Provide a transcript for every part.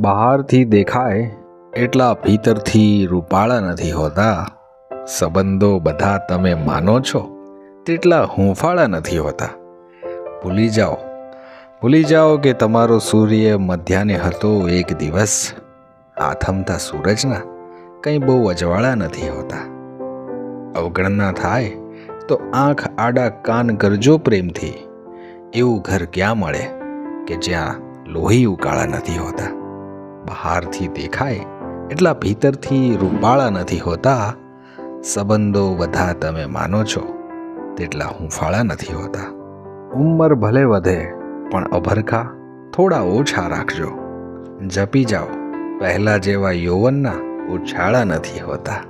બહારથી દેખાય એટલા ભીતરથી રૂપાળા નથી હોતા. સંબંધો બધા તમે માનો છો, તેટલા હુંફાળા નથી હોતા. ભૂલી જાઓ ભૂલી જાઓ કે તમારો સૂર્ય મધ્યાને હતો એક દિવસ. આથમતા સૂરજના કંઈ બહુ અજવાળા નથી હોતા. અવગણના થાય તો આંખ આડા કાન કરજો પ્રેમથી. એવું ઘર ક્યાં મળે કે જ્યાં લોહી ઉકાળા નથી હોતા? બહારથી દેખાય, એટલા ભીતરથી રૂપાળા નથી હોતા. સંબંધો બધા તમે માનો છો, તેટલા હુંફાળા નથી હોતા. ઉંમર ભલે વધે, પણ અભરખા થોડા ઓછા રાખજો. જપી જાઓ, પહેલા જેવા યૌવનના ઉછાળા નથી હોતા.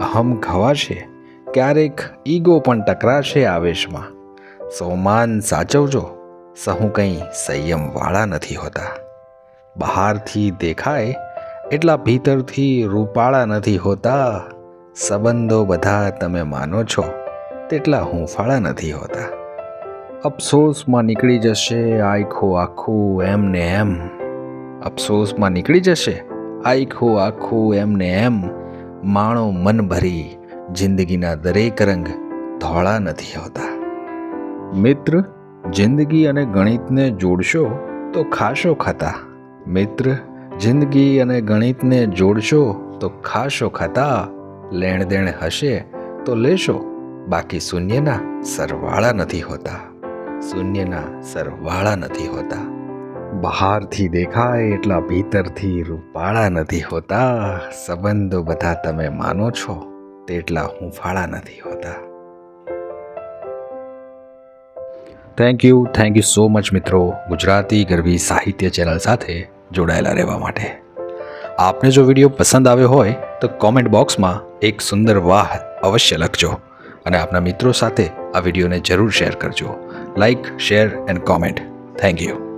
અહમ ખવાશે, ક્યારેક ઈગો પણ ટકરાશે આવેશમાં. સોમાન સાચવજો, સહુ કંઈ સંયમવાળા નથી હોતા. બહારથી દેખાય, એટલા ભીતરથી રૂપાળા નથી હોતા. સંબંધો બધા તમે માનો છો, તેટલા હુંફાળા નથી હોતા. અફસોસમાં નીકળી જશે આખું આખું એમ ને એમ. અફસોસમાં નીકળી જશે આખું આખું એમ ને એમ. માણો મન ભરી જિંદગીના દરેક રંગ ધોળા નથી હોતા. મિત્ર, જિંદગી અને ગણિતને જોડશો તો ખાશો ખાતા. મિત્ર, જિંદગી અને ગણિતને જોડશો તો ખાશો ખાતા લેણ દેણ હશે તો લેશો, બાકી શૂન્યના સરવાળા નથી હોતા. શૂન્યના સરવાળા નથી હોતા. બહારથી દેખાય એટલા ભીતરથી રૂપાળા નથી હોતા. સંબંધો બધા તમે માનો છો તેટલા હુંફાળા નથી હોતા. Thank you thank you so much મિત્રો. ગુજરાતી ગરવી સાહિત્ય ચેનલ સાથે જોડાયેલા રહેવા માટે. આપને જો વીડિયો પસંદ આવ્યો હોય, તો કોમેન્ટ બોક્સમાં એક સુંદર વાહ અવશ્ય લખજો અને આપના મિત્રો સાથે આ વિડીયોને જરૂર શેર કરજો. Like share and comment thank you